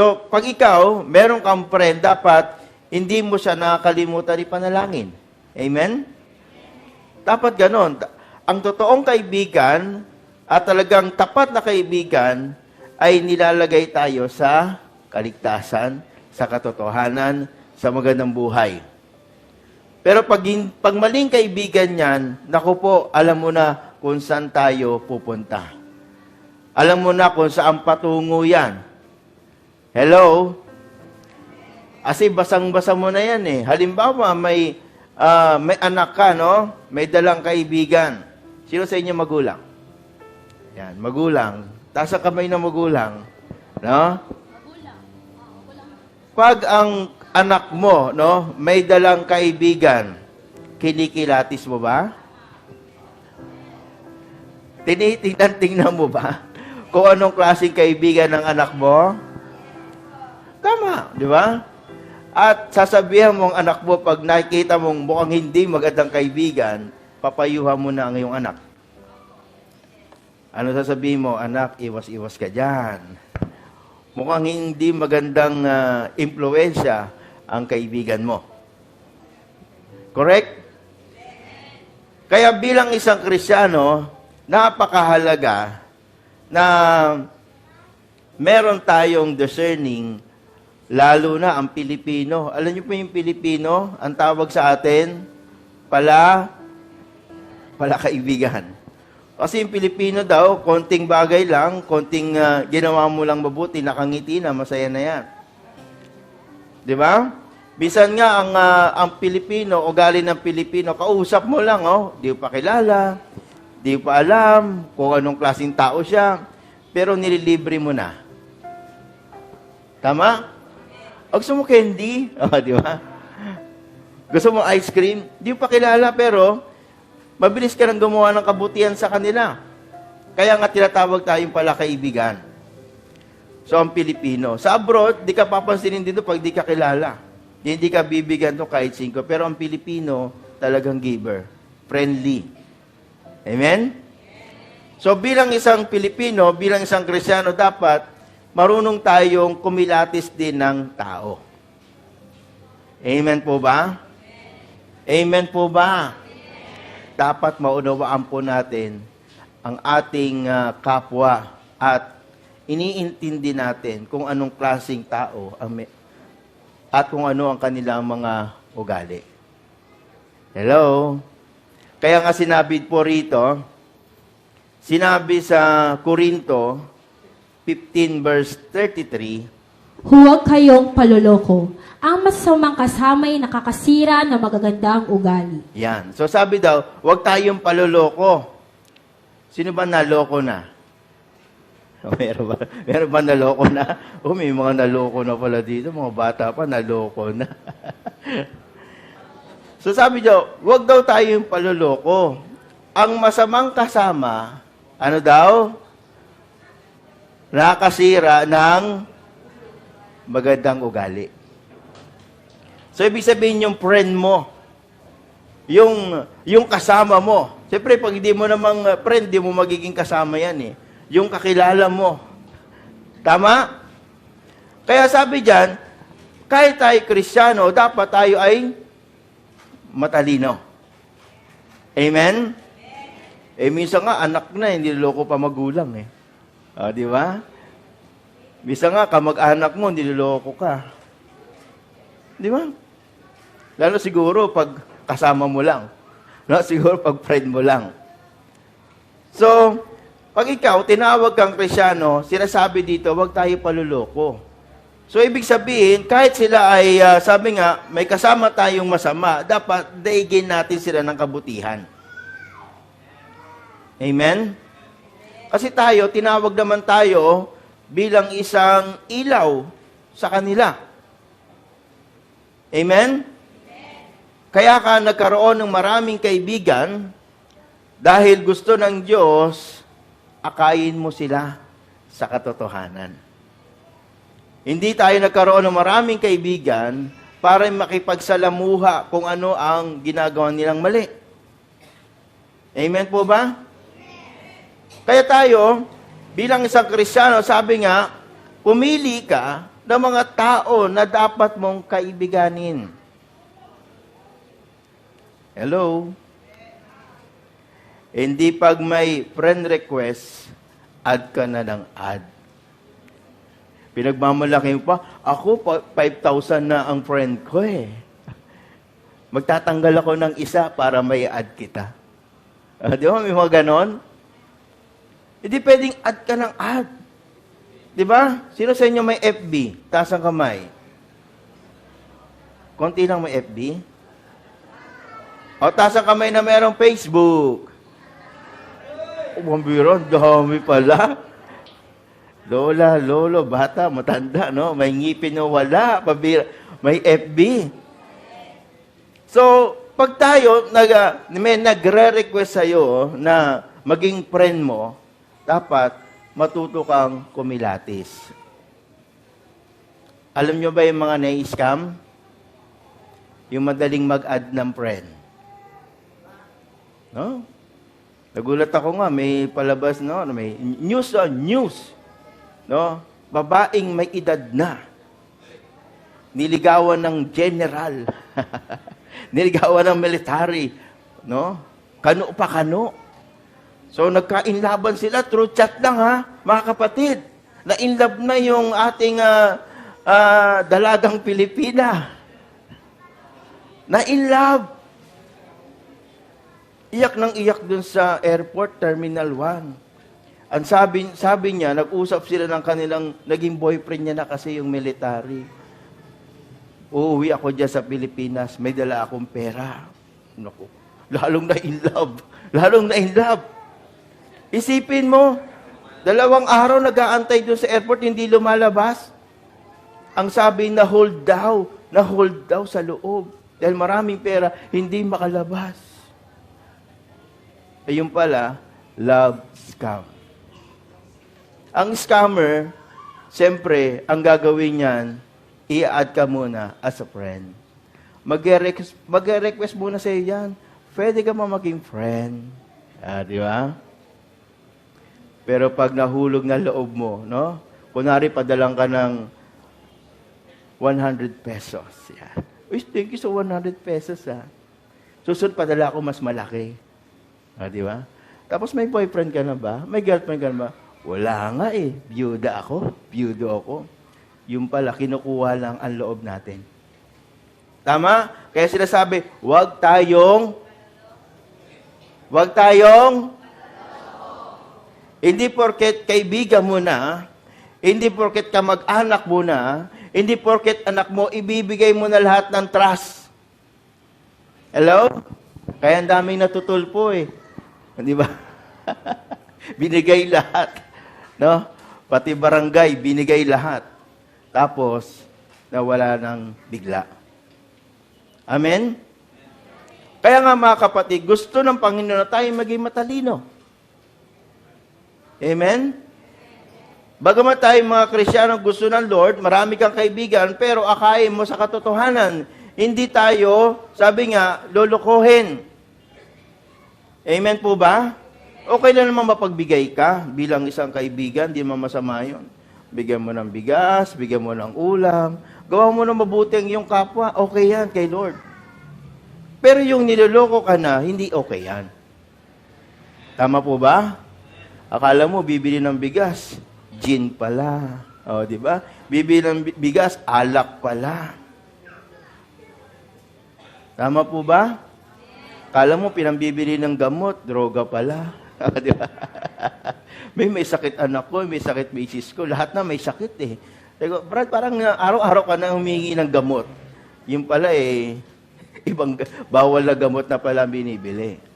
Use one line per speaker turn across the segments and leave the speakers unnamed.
So, pag ikaw, meron kang friend, dapat hindi mo siya nakakalimutan ipanalangin. Amen? Dapat ganon. Ang totoong kaibigan at talagang tapat na kaibigan ay nilalagay tayo sa kaligtasan, sa katotohanan, sa magandang buhay. Pero pag, pag maling kaibigan yan, naku po, alam mo na kung saan tayo pupunta. Alam mo na kung saan patungo yan. Hello? Kasi basang-basa mo na yan eh. Halimbawa, may, ah, may anak ka, no? May dalang kaibigan. Sino sa inyo magulang? Yan, magulang. Taas ang kamay ng magulang. No? Pag ang anak mo, no, may dalang kaibigan, kinikilatis mo ba? Tinitingnan-tingnan mo ba kung anong klaseng kaibigan ng anak mo? Tama, di ba? At sasabihan mong anak mo pag nakikita mong mukhang hindi magandang kaibigan, papayuhan mo na ang iyong anak. Ano sasabihin mo? Anak, iwas-iwas ka dyan. Mukhang hindi magandang ah, impluensya ang kaibigan mo. Correct? Kaya bilang isang Krisyano, napakahalaga na meron tayong discerning, lalo na ang Pilipino. Alam niyo po yung Pilipino, ang tawag sa atin, pala, pala kaibigan. Kasi yung Pilipino daw, konting bagay lang, konting ah, ginawa mo lang mabuti, nakangiti na, masaya na yan. Di ba? Bisan nga ang ah, ang Pilipino o galing ng Pilipino, kausap mo lang, oh, di pa kilala, di pa alam kung anong klaseng tao siya, pero nililibre mo na. Tama? O gusto mo candy? Oh, di ba? Gusto mo ice cream? Di pa kilala, pero mabilis ka nang gumawa ng kabutihan sa kanila. Kaya nga tinatawag tayong pala kaibigan. So, ang Pilipino. Sa abroad, di ka papansinin dito pag di ka kilala. Hindi ka bibigyan to kahit singko. Pero ang Pilipino, talagang giver. Friendly. Amen? So, bilang isang Pilipino, bilang isang Krisyano, dapat marunong tayong kumilatis din ng tao. Amen po ba? Amen po ba? Dapat maunawaan po natin ang ating ah, kapwa at iniintindi natin kung anong klasing tao ang may, at kung ano ang kanilang mga ugali. Hello? Kaya nga sinabi po rito, sinabi sa Korinto 15 verse 33,
Huwag kayong paloloko. Ang masasamang kasama ay nakakasira ng magagandang ugali.
Yan. So sabi daw, huwag tayong paloloko. Sino ba naloko na? O, meron ba, meron ba naloko na? O, may mga naloko na pala dito. Mga bata pa, naloko na. so sabi daw, huwag daw tayong paloloko. Ang masamang kasama, ano daw? Nakasira ng magandang ugali. So, ibig sabihin yung friend mo, yung, yung kasama mo. Siyempre, pag hindi mo namang friend, di mo magiging kasama yan eh. Yung kakilala mo. Tama? Kaya sabi diyan, kahit tayo kristyano, dapat tayo ay matalino. Amen? Eh, minsan nga, anak na, hindi loko pa magulang eh. Ah, di ba? Minsan nga, kamag-anak mo, niloloko ka. Di ba? Lalo siguro pag kasama mo lang. No? Siguro pag friend mo lang. So, pag ikaw, tinawag kang krisyano, sinasabi dito, wag tayo paluloko. So, ibig sabihin, kahit sila ay, ah, sabi nga, may kasama tayong masama, dapat daigin natin sila ng kabutihan. Amen? Kasi tayo, tinawag naman tayo bilang isang ilaw sa kanila. Amen? Kaya ka nagkaroon ng maraming kaibigan dahil gusto ng Diyos, akayin mo sila sa katotohanan. Hindi tayo nagkaroon ng maraming kaibigan para makipagsalamuha kung ano ang ginagawa nilang mali. Amen po ba? Kaya tayo, bilang isang Kristiyano, sabi nga, pumili ka ng mga tao na dapat mong kaibiganin. Hello? Hindi pag may friend request, add ka na ng add. Pinagmamalaki mo pa, ako pa- 5,000 na ang friend ko eh. Magtatanggal ako ng isa para may add kita. Ah, di ba? May mga ganon. Hindi pwedeng add ka ng add. Di ba? Sino sa inyo may FB? Taas ang kamay. Konti lang may FB. O, taas ang kamay na mayroong Facebook. O, bambiro, ang dami pala. Lola, lolo, bata, matanda, no? May ngipin o wala, pabira. May FB. So, pag tayo nag, ah, may nagre-request sa'yo na maging friend mo, dapat matuto kang kumilatis. Alam nyo ba yung mga na-scam? Yung madaling mag-add ng friend. No? Nagulat ako nga, may palabas, no? na May news, ah, news. No? Babaeng may edad na. Niligawan ng general. Niligawan ng military. No? Kano pa kano. So nagka-inlaban sila through chat lang ha, mga kapatid. Na-inlove na yung ating ah, ah, dalagang Pilipina. Na-inlove. Iyak ng iyak dun sa airport, Terminal 1. Ang sabi, sabi niya, nag-usap sila ng kanilang naging boyfriend niya na kasi yung military. Uuwi ako dyan sa Pilipinas, may dala akong pera. Naku, lalong na in love. Lalong na in love. Isipin mo, dalawang araw nag-aantay doon sa airport, hindi lumalabas. Ang sabi na hold daw, na hold daw sa loob. Dahil maraming pera, hindi makalabas. Eh yung pala, love scam. Ang scammer, siyempre, ang gagawin niyan, i-add ka muna as a friend. Mag-request muna sa iyo yan. Pwede ka ma maging friend. Ah, di ba? Pero pag nahulog na loob mo, no? Kunwari, padalang ka ng 100 pesos. Yan. Uy, thank you sa 100 pesos, ha. Susunod, padala ako mas malaki. Ah, di ba? Tapos may boyfriend ka na ba? May girlfriend ka na ba? Wala nga eh. Byuda ako. Byudo ako. Yung pala, kinukuha lang ang loob natin. Tama? Kaya sila sabi, huwag tayong, huwag tayong, hindi porket kaibigan mo na, hindi porket ka mag-anak mo na, hindi porket anak mo, ibibigay mo na lahat ng trust. Hello? Kaya ang daming natutulpo eh. Di ba? binigay lahat. No? Pati barangay, binigay lahat. Tapos, nawala ng bigla. Amen? Kaya nga mga kapatid, gusto ng Panginoon na tayo maging matalino. Amen? Bagamat tayo mga Kristiyano gusto ng Lord, marami kang kaibigan, pero akayin mo sa katotohanan, hindi tayo, sabi nga, lulukuhin. Amen po ba? Okay na naman mapagbigay ka bilang isang kaibigan, di naman masama yun. Bigyan mo ng bigas, bigyan mo ng ulam, gawa mo ng mabuti ang iyong kapwa, okay yan kay Lord. Pero yung niloloko ka na, hindi okay yan. Tama po ba? Akala mo, bibili ng bigas, gin pala. O, di ba? Bibili ng bi- bigas, alak pala. Tama po ba? Kala mo, pinambibili ng gamot, droga pala. di ba? may may sakit anak ko, may sakit misis ko, lahat na may sakit eh. Digo, Brad, parang araw-araw ka na humingi ng gamot. Yung pala eh, ibang bawal na gamot na pala binibili.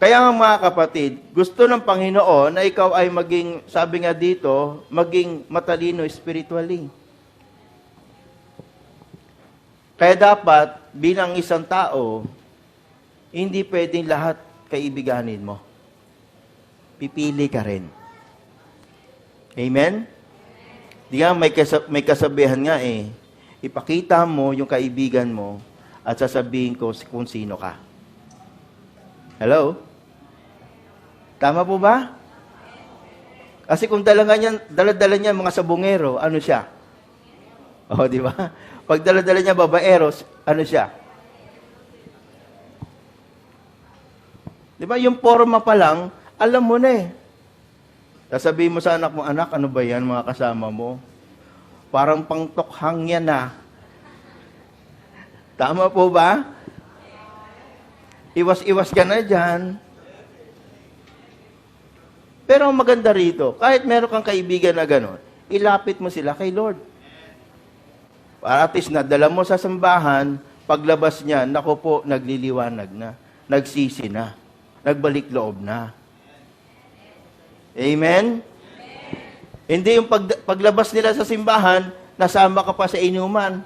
Kaya nga mga kapatid, gusto ng Panginoon na ikaw ay maging, sabi nga dito, maging matalino spiritually. Kaya dapat, bilang isang tao, hindi pwedeng lahat kaibiganin mo. Pipili ka rin. Amen? Di nga, may, kasa- may kasabihan nga eh, ipakita mo yung kaibigan mo at sasabihin ko kung sino ka. Hello? Tama po ba? Kasi kung dala niya, dala-dala niya mga sabungero, ano siya? O, di ba? Pag dala-dala niya babaeros, ano siya? Di ba? Yung forma pa lang, alam mo na eh. Sasabihin mo sa anak mo, anak, ano ba yan mga kasama mo? Parang pangtokhang yan na. Tama po ba? Iwas-iwas ka na dyan. Pero ang maganda rito, kahit meron kang kaibigan na gano'n, ilapit mo sila kay Lord. Para at least nadala mo sa sambahan, paglabas niya, nako po, nagliliwanag na. Nagsisi na. Nagbalik loob na. Amen? Hindi yung pag, paglabas nila sa simbahan, nasama ka pa sa inuman.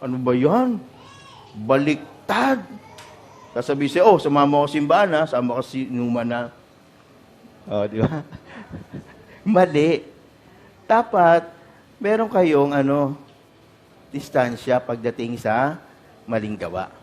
Ano ba yan? Baliktad. Sasabi siya, oh, sumama ko simbahan ha, sama ko sa inuman na. Oh, di ba? Mali. Dapat, meron kayong ano, distansya pagdating sa maling gawa.